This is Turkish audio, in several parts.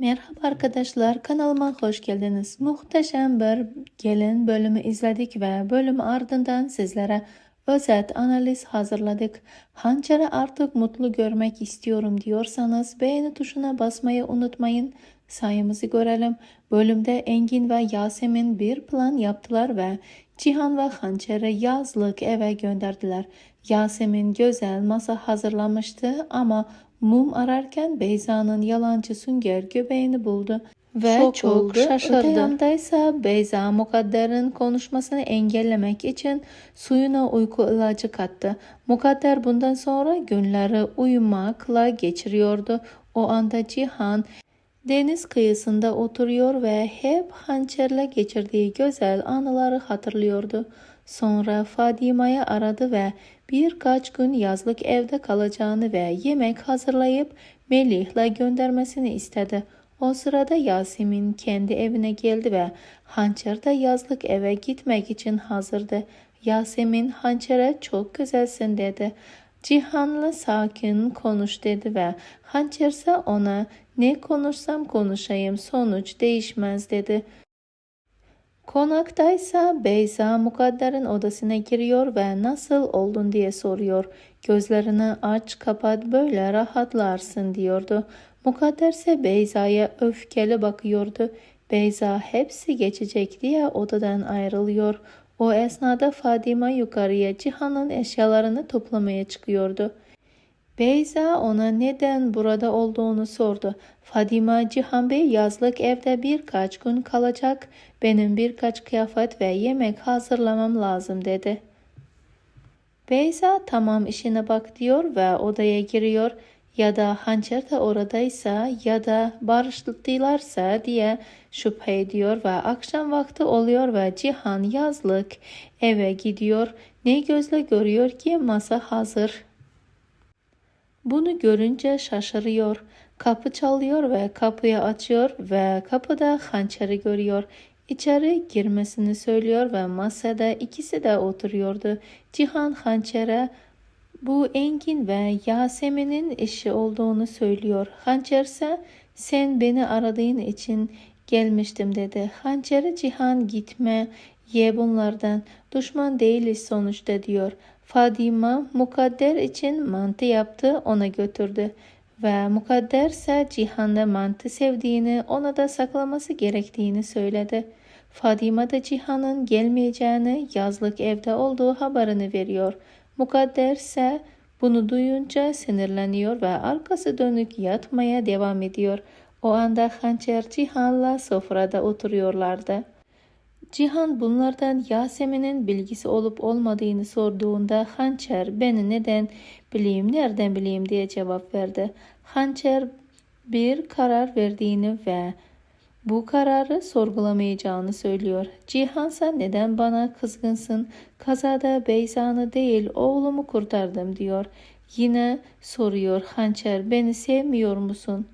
Merhaba arkadaşlar kanalıma hoş geldiniz. Muhteşem bir gelin bölümü izledik ve bölüm ardından sizlere özet analiz hazırladık. Hançer'i artık mutlu görmek istiyorum diyorsanız beğeni tuşuna basmayı unutmayın. Sayımızı görelim. Bölümde Engin ve Yasemin bir plan yaptılar ve Cihan ve Hançer'i yazlık eve gönderdiler. Yasemin güzel masa hazırlamıştı ama mum ararken Beyza'nın yalancı sünger göbeğini buldu ve Şok çok oldu, şaşırdı. şaşırdı. Öte yandaysa Beyza Mukadder'in konuşmasını engellemek için suyuna uyku ilacı kattı. Mukadder bundan sonra günleri uyumakla geçiriyordu. O anda Cihan Deniz kıyısında oturuyor ve hep hançerle geçirdiği güzel anıları hatırlıyordu. Sonra Fadime'yi aradı ve birkaç gün yazlık evde kalacağını ve yemek hazırlayıp Melih'le göndermesini istedi. O sırada Yasemin kendi evine geldi ve Hançer de yazlık eve gitmek için hazırdı. Yasemin Hançer'e çok güzelsin dedi. Cihan'la sakin konuş dedi ve Hançer ise ona ne konuşsam konuşayım sonuç değişmez dedi. Konaktaysa Beyza Mukadder'in odasına giriyor ve nasıl oldun diye soruyor. Gözlerini aç kapat böyle rahatlarsın diyordu. Mukadder ise Beyza'ya öfkeli bakıyordu. Beyza hepsi geçecek diye odadan ayrılıyor. O esnada Fadime yukarıya Cihan'ın eşyalarını toplamaya çıkıyordu. Beyza ona neden burada olduğunu sordu. Fadime Cihan Bey yazlık evde birkaç gün kalacak. Benim birkaç kıyafet ve yemek hazırlamam lazım dedi. Beyza tamam işine bak diyor ve odaya giriyor. Ya da hançer de oradaysa ya da barıştılarsa diye şüphe ediyor ve akşam vakti oluyor ve Cihan yazlık eve gidiyor. Ne gözle görüyor ki masa hazır. Bunu görünce şaşırıyor. Kapı çalıyor ve kapıyı açıyor ve kapıda hançeri görüyor. İçeri girmesini söylüyor ve masada ikisi de oturuyordu. Cihan hançere bu Engin ve Yasemin'in işi olduğunu söylüyor. Hançer ise sen beni aradığın için gelmiştim dedi. Hançeri Cihan gitme ye bunlardan düşman değiliz sonuçta diyor. Fadima mukadder için mantı yaptı ona götürdü. Ve mukadder ise Cihan'da mantı sevdiğini ona da saklaması gerektiğini söyledi. Fadima da Cihan'ın gelmeyeceğini yazlık evde olduğu haberini veriyor. Mukadder ise bunu duyunca sinirleniyor ve arkası dönük yatmaya devam ediyor. O anda Hançer Cihan'la sofrada oturuyorlardı. Cihan bunlardan Yasemin'in bilgisi olup olmadığını sorduğunda Hançer beni neden bileyim nereden bileyim diye cevap verdi. Hançer bir karar verdiğini ve bu kararı sorgulamayacağını söylüyor. Cihansa neden bana kızgınsın? Kazada Beyza'nı değil oğlumu kurtardım diyor. Yine soruyor Hançer beni sevmiyor musun?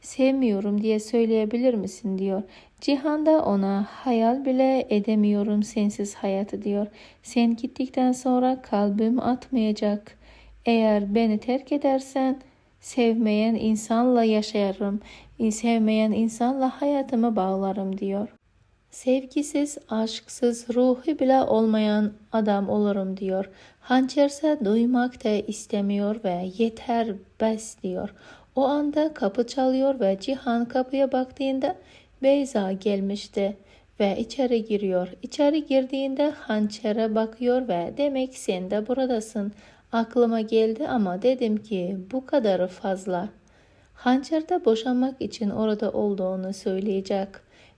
Sevmiyorum diye söyleyebilir misin diyor. Cihan da ona hayal bile edemiyorum sensiz hayatı diyor. Sen gittikten sonra kalbim atmayacak. Eğer beni terk edersen sevmeyen insanla yaşarım. Sevmeyen insanla hayatımı bağlarım diyor. Sevgisiz, aşksız, ruhu bile olmayan adam olurum diyor. Hançerse duymak da istemiyor ve yeter bes diyor. O anda kapı çalıyor ve Cihan kapıya baktığında Beyza gelmişti ve içeri giriyor. İçeri girdiğinde hançere bakıyor ve demek sen de buradasın. Aklıma geldi ama dedim ki bu kadarı fazla. Hançer boşanmak için orada olduğunu söyleyecek.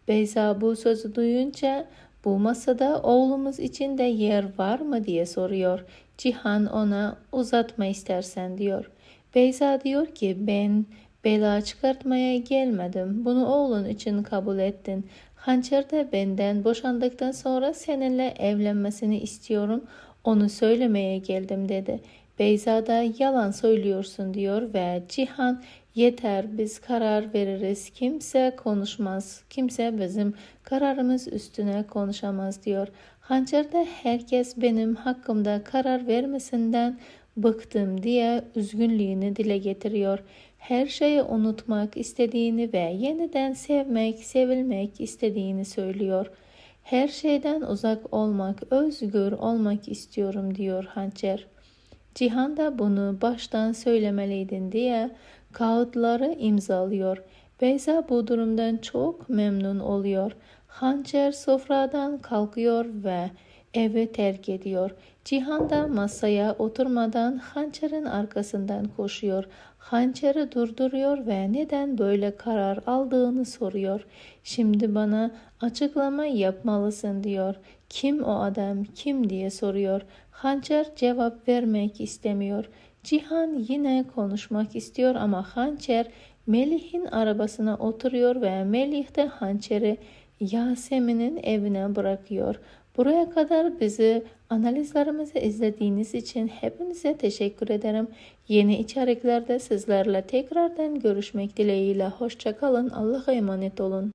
Beyza bu sözü duyunca bu masada oğlumuz için de yer var mı diye soruyor. Cihan ona uzatma istersen diyor. Beyza diyor ki ben bela çıkartmaya gelmedim. Bunu oğlun için kabul ettin. Hançer de benden boşandıktan sonra seninle evlenmesini istiyorum. Onu söylemeye geldim dedi. Beyza da yalan söylüyorsun diyor ve Cihan yeter biz karar veririz. Kimse konuşmaz. Kimse bizim kararımız üstüne konuşamaz diyor. Hançer'de herkes benim hakkımda karar vermesinden bıktım diye üzgünlüğünü dile getiriyor. Her şeyi unutmak istediğini ve yeniden sevmek, sevilmek istediğini söylüyor. Her şeyden uzak olmak, özgür olmak istiyorum diyor Hançer. Cihan da bunu baştan söylemeliydin diye kağıtları imzalıyor. Beyza bu durumdan çok memnun oluyor. Hançer sofradan kalkıyor ve evi terk ediyor. Cihan da masaya oturmadan hançerin arkasından koşuyor. Hançeri durduruyor ve neden böyle karar aldığını soruyor. Şimdi bana açıklama yapmalısın diyor. Kim o adam, kim diye soruyor. Hançer cevap vermek istemiyor. Cihan yine konuşmak istiyor ama Hançer Melih'in arabasına oturuyor ve Melih de Hançer'i Yasemin'in evine bırakıyor. Buraya kadar bizi analizlerimizi izlediğiniz için hepinize teşekkür ederim. Yeni içeriklerde sizlerle tekrardan görüşmek dileğiyle. Hoşçakalın. Allah'a emanet olun.